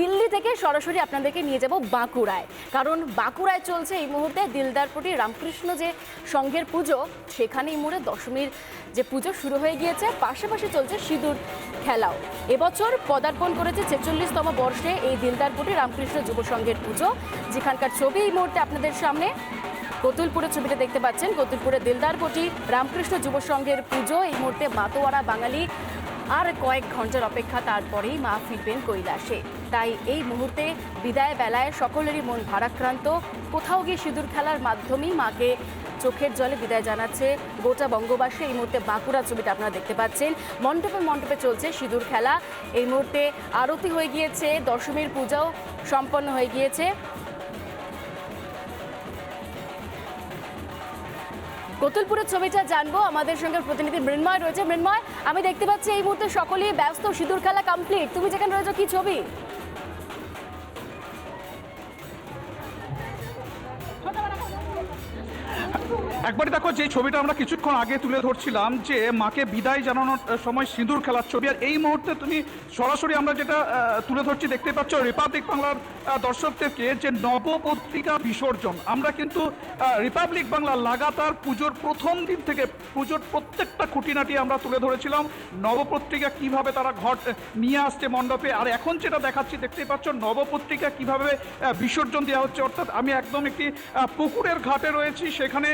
দিল্লি থেকে সরাসরি আপনাদেরকে নিয়ে যাব বাঁকুড়ায়। কারণ বাঁকুড়ায় চলছে এই মুহূর্তে দিলদারপটি রামকৃষ্ণ যে সংঘের পুজো সেখানে এই মুহূর্তে দশমীর যে পুজো শুরু হয়ে গিয়েছে। পাশাপাশি চলছে সিঁদুর খেলাও। এবছর পদার্পণ করেছে ছেচল্লিশতম বর্ষে এই দিলদারপটি রামকৃষ্ণ যুব সংঘের পুজো। যেখানকার ছবি এই মুহূর্তে আপনাদের সামনে। কতুলপুরের ছবিটা দেখতে পাচ্ছেন। কতুলপুরের দিলদারপটি রামকৃষ্ণ যুব সংঘের পুজো। এই মুহূর্তে মাতোয়ারা, বাঙালি আর কয়েক ঘণ্টার অপেক্ষা তারপরেই মা ফিরবেন কৈলাসে। তাই এই মুহূর্তে বিদায় বেলায় সকলেরই মন ভারাক্রান্ত। কোথাও গিয়ে সিঁদুর খেলার মাধ্যমেই মাকে চোখের জলে বিদায় জানাচ্ছে গোটা বঙ্গবাসী। এই মুহূর্তে বাঁকুড়া ছবিটা আপনারা দেখতে পাচ্ছেন। মণ্ডপে মণ্ডপে চলছে সিঁদুর খেলা। এই মুহূর্তে আরতি হয়ে গিয়েছে, দশমীর পূজাও সম্পন্ন হয়ে গিয়েছে। কতুলপুরের ছবিটা জানব। আমাদের সঙ্গে প্রতিনিধি মৃন্ময় রয়েছে। মৃন্ময়, আমি দেখতে পাচ্ছি এই মুহূর্তে সকলেই ব্যস্ত, সিঁদুর খেলা কমপ্লিট তুমি যেখানে রয়েছো, কি ছবি? একবারই দেখো যে ছবিটা আমরা কিছুক্ষণ আগে তুলে ধরছিলাম যে মাকে বিদায় জানানোর সময় সিঁদুর খেলার ছবি। আর এই মুহূর্তে তুমি সরাসরি আমরা যেটা তুলে ধরছি দেখতে পাচ্ছ রিপাবলিক বাংলার দর্শকদেরকে যে নবপত্রিকা বিসর্জন। আমরা কিন্তু রিপাবলিক বাংলা লাগাতার পুজোর প্রথম দিন থেকে পুজোর প্রত্যেকটা খুঁটিনাটি আমরা তুলে ধরেছিলাম। নবপত্রিকা কীভাবে তারা ঘট নিয়ে আসছে মণ্ডপে। আর এখন যেটা দেখাচ্ছি, দেখতেই পাচ্ছ নবপত্রিকা কীভাবে বিসর্জন দেওয়া হচ্ছে। অর্থাৎ আমি একদম একটি পুকুরের ঘাটে রয়েছি। সেখানে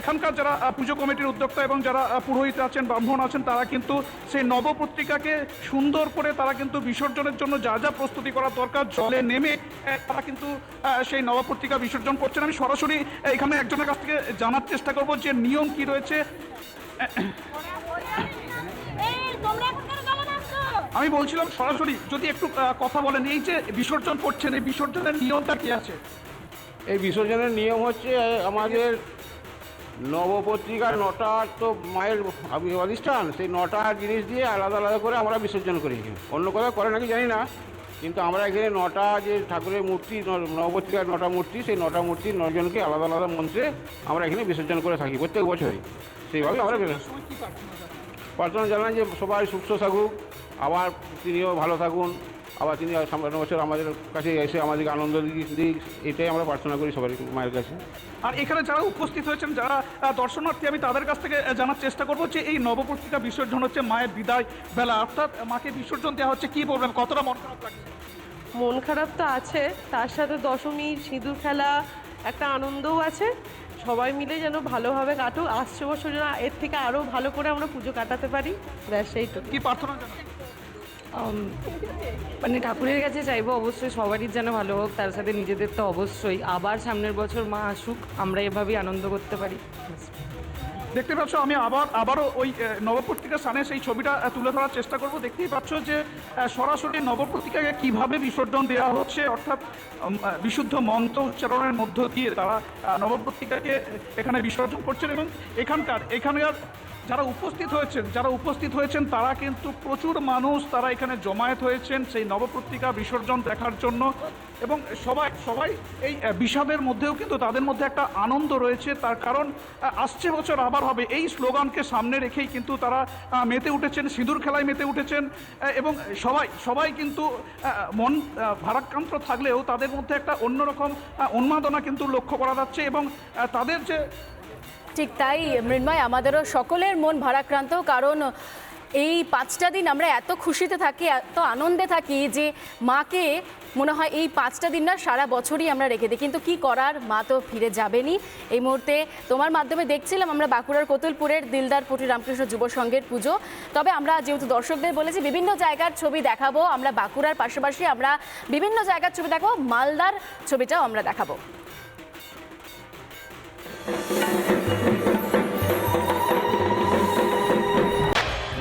এখানকার যারা পুজো কমিটির উদ্যোক্তা এবং যারা পুরোহিত আছেন, ব্রাহ্মণ আছেন, তারা কিন্তু সেই নবপত্রিকাকে সুন্দর করে তারা কিন্তু বিসর্জনের জন্য যা যা প্রস্তুতি করা দরকার, জলে নেমে তারা কিন্তু সেই নবপত্রিকা বিসর্জন করছেন আমি সরাসরি এখানে একজনের কাছ থেকে জানার চেষ্টা করব যে নিয়ম কি রয়েছে? আমি বলছিলাম সরাসরি, যদি একটু কথা বলেন, এই যে বিসর্জন করছেন, এই বিসর্জনের নিয়মটা কি আছে এই বিসর্জনের নিয়ম হচ্ছে আমাদের নবপত্রিকার নটা তো মায়ের অধিষ্ঠান। সেই নটা জিনিস দিয়ে আলাদা আলাদা করে আমরা বিসর্জন করি। অন্য কোথাও করে নাকি জানি না। কিন্তু আমরা এখানে নটা যে ঠাকুরের মূর্তি নবপত্রিকার নটা মূর্তি, সেই নটা মূর্তি নজনকে আলাদা আলাদা মন্ত্রে আমরা এখানে বিসর্জন করে থাকি প্রত্যেক বছরই। সেইভাবে আমরা প্রার্থনা জানাই যে সবাই সুস্থ থাকুক, আবার তিনিও ভালো থাকুন। আবার তিনি সামনে বছর আমাদের কাছে এসে আমাদেরকে আনন্দ দিক এটাই আমরা প্রার্থনা করি সবাই মায়ের কাছে। আর এখানে যারা উপস্থিত হয়েছেন যারা দর্শনার্থী আমি তাদের কাছ থেকে জানার চেষ্টা করব যে এই নবপত্রিকা বিসর্জন হচ্ছে মায়ের বিদায় বেলা। অর্থাৎ মাকে বিসর্জন দেওয়া হচ্ছে কি বলবেন? কতটা মন খারাপ লাগছে? মন খারাপ তো আছে তার সাথে দশমী সিঁদুর খেলা একটা আনন্দও আছে। সবাই মিলে যেন ভালোভাবে কাটুক। আসছে বছর যেন এর থেকে আরও ভালো করে আমরা পুজো কাটাতে পারি। ব্যাস সেই তো কি প্রার্থনা মানে ঠাকুরের কাছে চাইব অবশ্যই সবারই যেন ভালো হোক তার সাথে নিজেদের তো অবশ্যই। আবার সামনের বছর মা আসুক আমরা এভাবেই আনন্দ করতে পারি। দেখতে পাচ্ছ আমি আবার আবারও ওই আহ, নবপত্রিকার স্থানে সেই ছবিটা তুলে ধরার চেষ্টা করব। দেখতেই পাচ্ছ যে সরাসরি নবপত্রিকাকে কীভাবে বিসর্জন দেওয়া হচ্ছে অর্থাৎ বিশুদ্ধ মন্ত্র উচ্চারণের মধ্য দিয়ে তারা নবপত্রিকাকে এখানে বিসর্জন করছেন এবং এখানকার এখানকার যারা উপস্থিত হয়েছেন, যারা উপস্থিত হয়েছেন, তারা কিন্তু প্রচুর মানুষ তারা এখানে জমায়েত হয়েছেন সেই নবপত্রিকা বিসর্জন দেখার জন্য। এবং সবাই সবাই এই বিষাদের মধ্যেও কিন্তু তাদের মধ্যে একটা আনন্দ রয়েছে। তার কারণ আসছে বছর আবার হবে। এই স্লোগানকে সামনে রেখেই কিন্তু তারা মেতে উঠেছেন, সিঁদুর খেলায় মেতে উঠেছেন। এবং সবাই সবাই কিন্তু মন ভারাক্রান্ত থাকলেও তাদের মধ্যে একটা অন্যরকম উন্মাদনা কিন্তু লক্ষ্য করা যাচ্ছে। এবং তাদের যে ঠিক তাই, মৃন্ময়, আমাদেরও সকলের মন ভারাক্রান্ত, কারণ এই পাঁচটা দিন আমরা এত খুশিতে থাকি, এত আনন্দে থাকি যে মাকে মনে হয় এই পাঁচটা দিন না সারা বছরই আমরা রেখে দিই। কিন্তু কি করার? মা তো ফিরে যাবেনই। এই মুহূর্তে তোমার মাধ্যমে দেখছিলাম আমরা বাঁকুড়ার কোতুলপুরের দিলদারপটি রামকৃষ্ণ যুব সংঘের পুজো। তবে আমরা যেহেতু দর্শকদের বলেছি, বিভিন্ন জায়গার ছবি দেখাবো আমরা বাঁকুড়ার পাশাপাশি আমরা বিভিন্ন জায়গার ছবি দেখাবো, মালদার ছবিটাও আমরা দেখাবো।